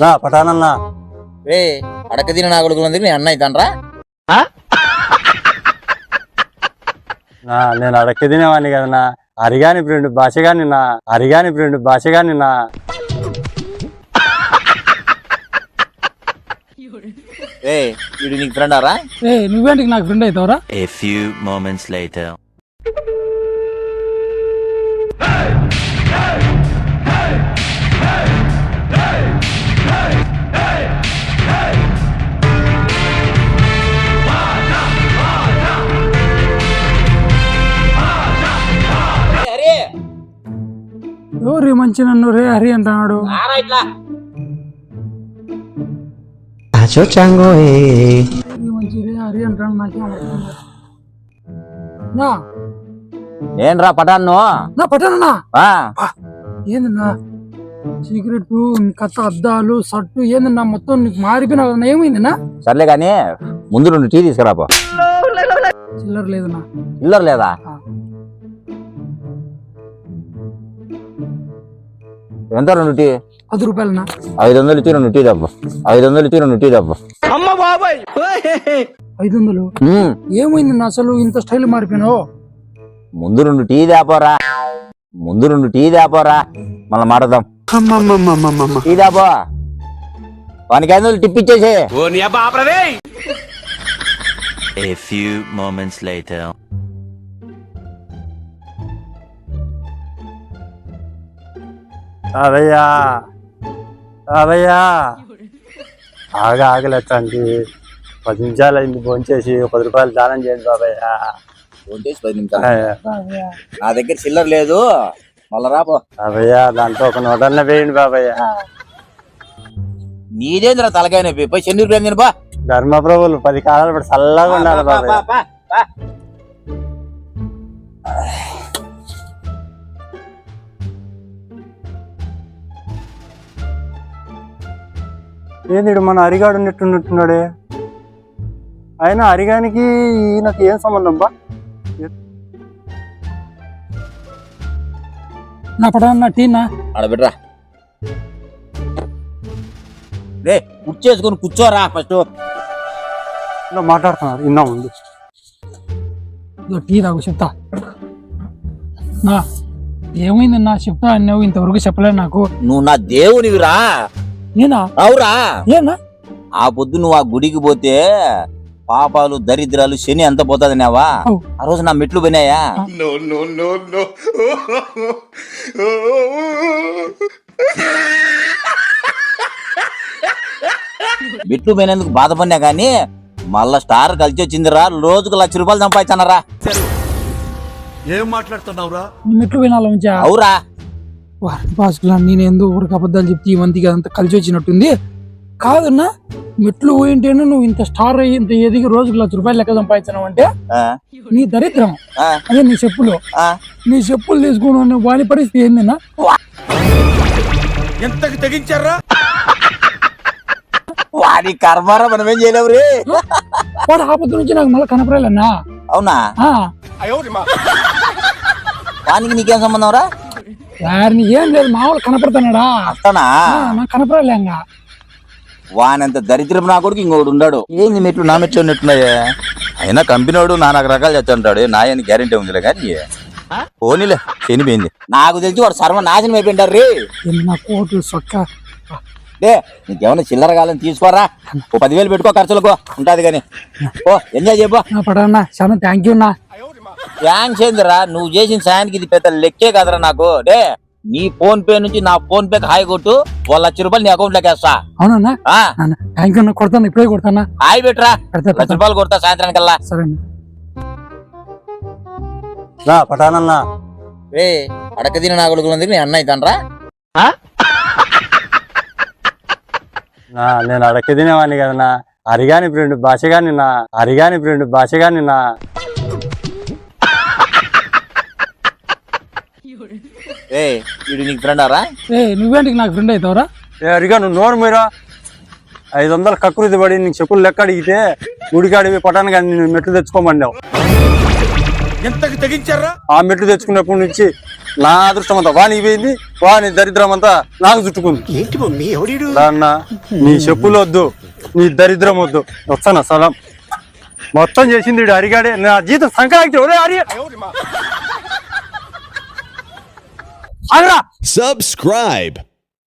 నా పటానన్నా. రే అడక తిన నా కొడుకులందరూ నీ అన్న అవుతానరా నా నేను అడక్కి తినేవాడిని కదా నా అరిగాని ఫ్రెండ్ భాషగాని నా అరిగాని ఫ్రెండ్ భాషగాని నా. రే వీడు నీకు ఫ్రెండ్ ఆరా? ఏ నువ్వేంటికి నాకు ఫ్రెండ్ అవుతావురా? A few moments later. మంచి నన్ను రే హరి అంటున్నాడు. మంచి రే హరి అంటాడు నాకేం అర్థం కాదు. నా. ఏంట్రా పటాన్ను? నా పట్టానన్నా ఆ, ఏందన్నా? సిగరెట్ కథ అద్దాలు షర్టు ఏందన్నా? మొత్తం నీకు మారిపోయినా ఏమైందన్నా? సర్లే కానీ ముందు రెండు టీ తీసుకురాపో. చిల్లర లేదన్నా. చిల్లర లేదా? ఎంత రెండు టీ? పది రూపాయలన్నా. ఐదు వందలు ఇచ్చి రెండు టీ డబ్బు ఐదు వందలు ఇచ్చి రెండు టీ డబ్బు ఐదు వందలు ఏమైందన్నా అసలు ఇంత స్టైల్ మారిపోయినావు? ముందు రెండు టీ దాపోరా ముందు రెండు టీ దాపోరా మళ్ళీ మాట్లాడదాం టీ దాపో వానికి ఐదు వందలు టిప్ ఇచ్చేసి A few moments later. అదయ్యా అదయ్యా ఆగా ఆగలేచ్చండి పది నిమిషాలు అయింది భోంచేసి పది రూపాయలు దానం చేయండి బాబయ్య. ఉంటేసి పది నిమిషాలు. నా దగ్గర చిల్లర లేదు. మళ్ళా రాపో బాబయ్య దాంట్లో ఒక నూటన్న వేయండి బాబయ్య. నీదేంద్ర తలకాయ నొప్పి? పోయి చెన్నూరు ప్రేమ బా ధర్మప్రభులు పది కాలాలు పడి చల్లగా ఉండాలి పా, ఏంది మన అరిగాడు ఉన్నట్టున్నట్టున్నాడే? అయినా అరిగానికి ఈయనకి ఏం సంబంధం బా? నా పటానన్నా టీనా ఆడ బిడ్రా. రే కూర్చేసుకొని కూర్చోరా ఫస్ట్. ఇలా మాట్లాడుతున్నారు ఇన్నా ముందు. ఇదో టీ తాగు చెప్తా. నా ఏమైందన్నా చెప్తా అన్నావు ఇంతవరకు చెప్పలేదు నాకు. నువ్వు నా దేవునివిరా. నేనా? అవురా. ఏనా ఆ పొద్దు నువ్వు ఆ గుడికి పోతే పాపాలు దరిద్రాలు శని ఎంత పోతుంది నావా. ఆ రోజు నా మెట్లు పోయినాయా? మెట్లు పోయినందుకు బాధపడినా కానీ మళ్ళా స్టార్ కలిసి వచ్చిందిరా. రోజుకు లక్ష రూపాయలు సంపాదించానరా. ఏం మాట్లాడుతున్నావురా? మెట్లు వినాల ఉంచా బాసుకులా నేను ఎందుకు ఊరికి అబద్ధాలు చెప్తే ఈ మందికి అదంతా కలిసి వచ్చినట్టుంది. కాదన్నా మెట్లు పోయింటేనే నువ్వు ఇంత స్టార్ అయ్యి ఇంత ఎదిగి రోజుకు లక్ష రూపాయలు లెక్క సంపాదించినావు అంటే ఆ, నీ దరిద్రం. అదే నీ చెప్పులు. ఆ. నీ చెప్పులు తీసుకుని వాని పరిస్థితి ఏందన్నా? ఎంతకి తెగించారా? వాడి కర్మారా మనం ఏం చేయలేవు రే. వాడు ఆపద నుంచి నాకు మళ్ళీ కనపరాలన్నా అవునా? ఆ, వానికి నీకేం సంబంధం రా? వారిని ఏం లేదు మామూలు కనపడుతున్నాడా అట్టనా ఆ, నాకు వానంత దరిద్రం నా కొడుకు ఇంకొకడు ఉన్నాడు. ఏంది మెట్లు నా మెట్లు ఉన్నట్టున్నాయే? అయినా కంపెనీ వాడు నానా రకాలు చేస్తుంటాడు. నా అని గ్యారెంటీ ఉందిలే కానీ. పోనీలే చనిపోయింది నాకు తెలిసి వాడు సర్వనాశనం అయిపోయింటారు రే. నా కోటు సొక్క? లే నీకేమైనా చిల్లర కాలని తీసుకోరా? ఓ పదివేలు పెట్టుకో ఖర్చులకు. ఉంటది కానీ. ఓ ఎంజాయ్ చేయబో నా పడన్నా చాలా థ్యాంక్ యూ అన్నా. థ్యాంక్స్ ఏందిరా? నువ్వు చేసిన సాయానికి ఇది పెద్ద లెక్కే కదరా నాకు. డే నీ ఫోన్ పే నుంచి నా ఫోన్ పేకి హాయ్ కొట్టు ఓ లక్ష రూపాయలు నీ అకౌంట్లోకి వేస్తా. అవునన్నా? ఆ, థ్యాంక్ యూ అన్న కొడతాను? ఇప్పుడే కొడతానా? హాయ్ పెట్టరా? లక్ష రూపాయలు కొడతా సరే. నా పటానన్నా రే అడక తిన నా కొడుకులందరూ నీ అన్న అవుతానరా నేను అడక్కి తినేవాడిని కదా నా అరిగాని ఫ్రెండ్ భాషగాని నా అరిగాని ఫ్రెండ్ భాషగాని నా రే వీడు నీకు ఫ్రెండ్ ఆరా? ఏ నువ్వేంటికి నాకు ఫ్రెండ్ అవుతావురా? ఏ అరిగా నువ్వు నోరు మీరా ఐదు వందలు కకృతి పడి నీకు చెప్పులు లెక్క అడిగితే గుడికాడివి పటాను కానీ నేను మెట్లు తెచ్చుకోమన్నావు. ఎంతకి తెగించారా? ఆ మెట్లు తెచ్చుకున్నప్పటి నుంచి నా అదృష్టం అంతా వానికి పోయింది వాని దరిద్రం అంతా నాకు చుట్టుకుంది. ఏంటి మమ్మీ నీ చెప్పులు వద్దు నీ దరిద్రం వద్దు వస్తాను సలాం. మొత్తం చేసింది అరిగాడే నా జీతం సంక్రాంతి ఒరే Subscribe.